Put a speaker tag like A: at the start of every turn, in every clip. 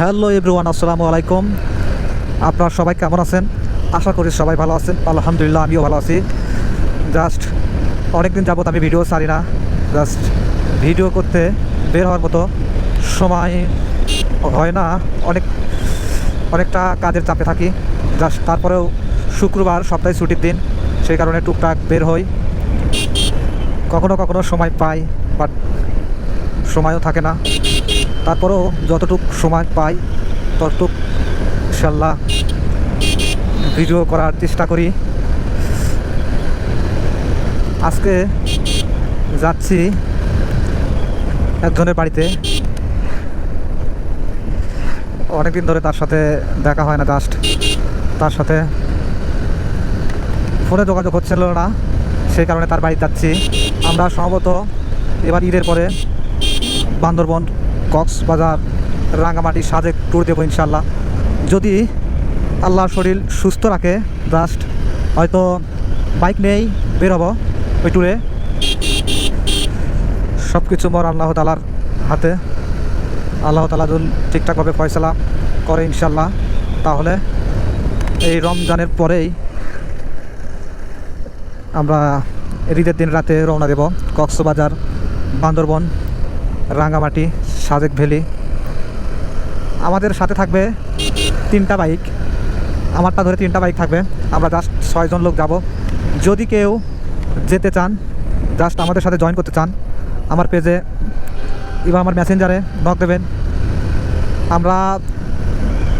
A: Hello everyone, আসসালামু আলাইকুম। আপনারা সবাই কেমন আছেন? আশা করি সবাই ভালো আছেন। আলহামদুলিল্লাহ, আমিও ভালো আছি। জাস্ট অনেকদিন যাবত আমি ভিডিও ছাড়ি না। জাস্ট ভিডিও করতে বের হওয়ার মতো সময় হয় না। অনেক, অনেকটা কাজের চাপে থাকি। জাস্ট তারপরেও শুক্রবার, সপ্তাহে ছুটির দিন, সেই কারণে টুকটাক বের হই। কখনো কখনো সময় পাই, বাট সময়ও থাকে না। তারপরেও যতটুক সময় পাই, ততটুক ইনশাল্লাহ ভিডিও করার চেষ্টা করি। আজকে যাচ্ছি একজনের বাড়িতে। অনেকদিন ধরে তার সাথে দেখা হয় না জাস্ট তার সাথে ফোনে যোগাযোগ হচ্ছিল না, সেই কারণে তার বাড়ি যাচ্ছি। আমরা সম্ভবত এবার ঈদের পরে বান্দরবন, কক্সবাজার রাঙামাটি সাজেক ট্যুর দেবো ইনশাল্লাহ যদি আল্লাহর শরীর সুস্থ রাখে জাস্ট হয়তো বাইক নেই বেরোবো ওই ট্যুরে সব কিছু মর আল্লাহ তালার হাতে। আল্লাহ তালা যদি ঠিকঠাকভাবে ফয়সলা করে ইনশাল্লাহ তাহলে এই রমজানের পরেই আমরা ঈদের দিন রাতে রওনা দেব কক্সবাজার, বান্দরবন। রাঙ্গামাটি, সাজেক ভ্যালি। আমাদের সাথে থাকবে তিনটা বাইক। আমারটা ধরে তিনটা বাইক থাকবে। আমরা জাস্ট ছয়জন লোক যাব। যদি কেউ যেতে চান জাস্ট আমাদের সাথে জয়েন করতে চান, আমার পেজে এবার আমার মেসেঞ্জারে নক দেবেন। আমরা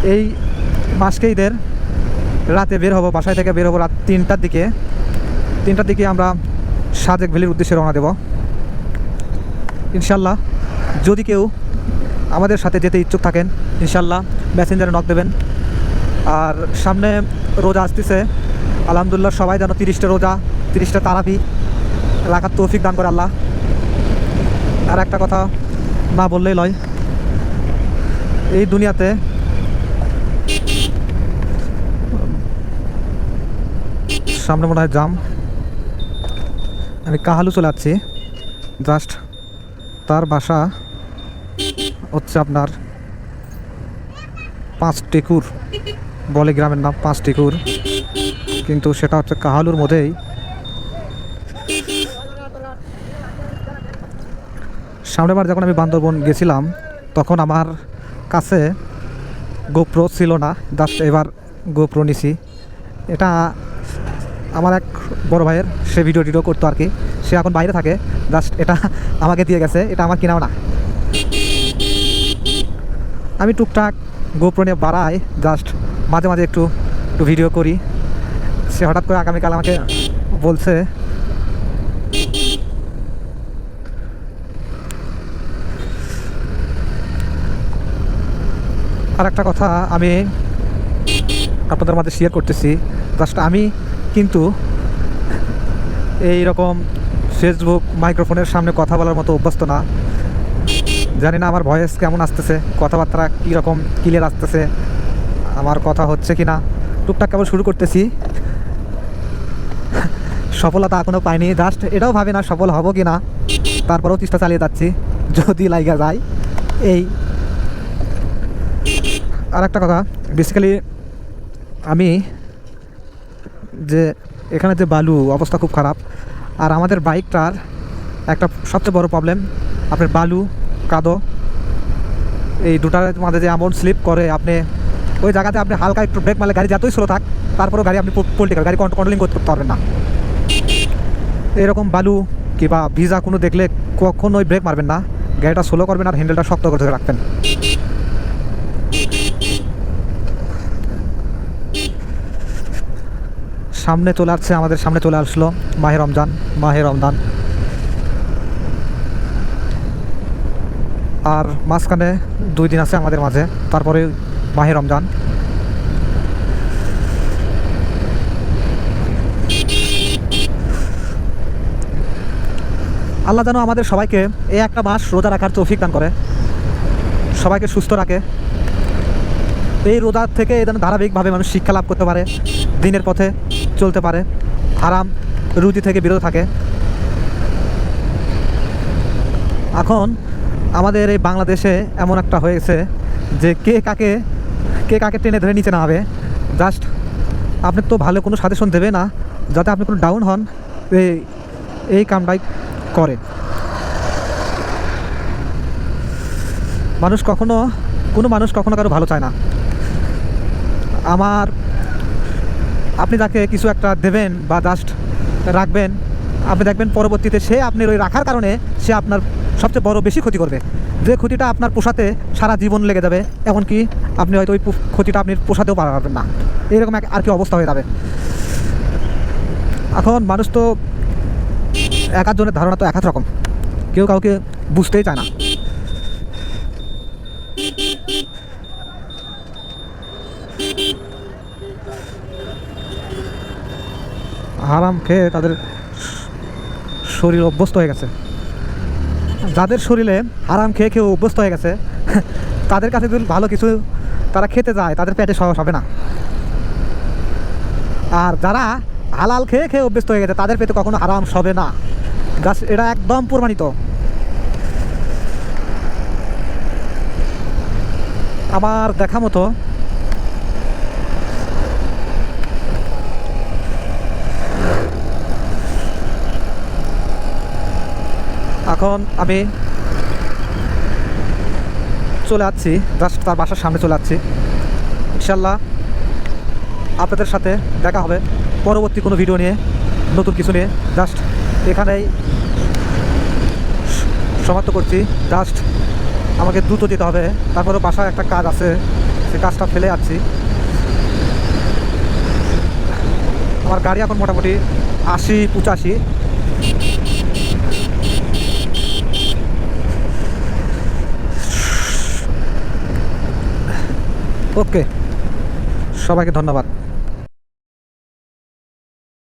A: এই মাসকে ঈদের রাতে বের হব, বাসায় থেকে বের হব রাত তিনটার দিকে। তিনটার দিকে আমরা সাজেক ভ্যালির উদ্দেশ্যে রওনা দেব। ইনশাল্লাহ। যদি কেউ আমাদের সাথে যেতে ইচ্ছুক থাকেন ইনশাল্লাহ মেসেঞ্জারে নক দেবেন। আর সামনে রোজা আসতেছে। আলহামদুলিল্লাহ সবাই যেন তিরিশটা রোজা, তিরিশটা তারাবি রাখার তৌফিক দান করে আল্লাহ। আর একটা কথা না বললেই নয় এই দুনিয়াতে সামনে মনে হয় জাম। আমি কাহালু চলে যাচ্ছি জাস্ট তার বাসা হচ্ছে আপনার পাঁচ টেকুর বলে গ্রামের নাম পাঁচ টেকুর কিন্তু সেটা হচ্ছে কাহালুর মধ্যেই। সামনেবার যখন আমি বান্দরবন গেছিলাম, তখন আমার কাছে গোপ্রো ছিল না। জাস্ট এবার গোপ্রো নিছি। এটা আমার এক বড় ভাইয়ের, সে ভিডিও টিডিও করতো আর কি। সে এখন বাইরে থাকে জাস্ট এটা আমাকে দিয়ে গেছে, এটা আমার কিনাও না। আমি টুকটাক গোপ্রো নিয়ে বাড়াই জাস্ট মাঝে মাঝে একটু একটু ভিডিও করি। সে হঠাৎ করে আগামীকাল আমাকে বলছে আর একটা কথা আমি আপনাদের মাঝে শেয়ার করতেছি। জাস্ট আমি কিন্তু এই রকম ফেসবুক মাইক্রোফোনের সামনে কথা বলার মতো অভ্যস্ত না। জানি না আমার ভয়েস কেমন আসতেছে, কথাবার্তা কীরকম ক্লিয়ার আসতেছে, আমার কথা হচ্ছে কি না টুকটাক কেবল শুরু করতেছি। সফলতা এখনও পাইনি জাস্ট এটাও ভাবে না সফল হব কি না তারপরেও চেষ্টা চালিয়ে যাচ্ছি, যদি লাইগা যায়। এই আর একটা কথা বেসিক্যালি আমি যে এখানে যে বালু, অবস্থা খুব খারাপ। আর আমাদের বাইকটার একটা সবচেয়ে বড় প্রবলেম আপনার বালু, কাদো, এই দুটার মাঝে যে এমন স্লিপ করে, আপনি ওই জায়গাতে আপনি হালকা একটু ব্রেক মারলে গাড়ি যতই স্লো থাক, তারপরেও গাড়ি আপনি পোল্টিক্যাল গাড়ি কন্ট্রোলিং করতে পারবেন না। এরকম বালু কিংবা ভিজা কোনো দেখলে কখনোই ব্রেক মারবেন না। গাড়িটা স্লো করবেন আর হ্যান্ডেলটা শক্ত করে রাখবেন। সামনে চলে আসছে, আমাদের সামনে চলে আসলো মাহে রমজান মাহে রমজান। আর মাঝখানে দুই দিন আছে আমাদের মাঝে, তারপরে মাহে রমজান। আল্লাহ যেন আমাদের সবাইকে এই একটা মাস রোজা রাখার তৌফিক দান করে, সবাইকে সুস্থ রাখে। এই রোজা থেকে যেন ধারাবাহিকভাবে মানুষ শিক্ষা লাভ করতে পারে, দিনের পথে চলতে পারে আরাম রুজি থেকে বিরত থাকে। এখন আমাদের এই বাংলাদেশে এমন একটা হয়েছে যে কে কাকে কে কাকে টেনে ধরে নিচে নামাবে জাস্ট আপনি তো ভালো কোনো সাজেশন দেবে না, যাতে আপনি কোনো ডাউন হন, এই এই কামটাই করে। মানুষ কখনো, কোনো মানুষ কখনো কারও ভালো চায় না। আমার, আপনি তাকে কিছু একটা দেবেন বা জাস্ট রাখবেন। আপনি দেখবেন পরবর্তীতে সে আপনার ওই রাখার কারণে সে আপনার সবচেয়ে বড় বেশি ক্ষতি করবে। যে ক্ষতিটা আপনার পোষাতে সারা জীবন লেগে যাবে, এমনকি আপনি হয়তো ওই ক্ষতিটা আপনি পোষাতেও পারবেন না। এরকম এক আর কি অবস্থা হয়ে যাবে। এখন মানুষ তো এক জনের ধারণা তো এক রকম। কেউ কাউকে বুঝতেই চায় না। হারাম খেয়ে তাদের শরীর অভ্যস্ত হয়ে গেছে। যাদের শরীরে হারাম খেয়ে খেয়ে অভ্যস্ত হয়ে গেছে, তাদের কাছে যদি ভালো কিছু তারা খেতে যায়, তাদের পেটে সাহস হবে না। আর যারা হালাল খেয়ে খেয়ে অভ্যস্ত হয়ে গেছে, তাদের পেটে কখনো হারাম হবে না। গাছ, এটা একদম প্রমাণিত। আমার দেখা মতো এখন আমি চলে আসছি জাস্ট তার বাসার সামনে চলে আসছি। ইনশাল্লাহ আপনাদের সাথে দেখা হবে পরবর্তী কোনো ভিডিও নিয়ে, নতুন কিছু নিয়ে। জাস্ট এখানেই সমাপ্ত করছি। জাস্ট আমাকে দ্রুত যেতে হবে। তারপরে বাসায় একটা কাজ আছে, সে কাজটা ফেলে যাচ্ছি। আমার গাড়ি এখন মোটামুটি আশি, পঁচাশি। ওকে সবাইকে ধন্যবাদ।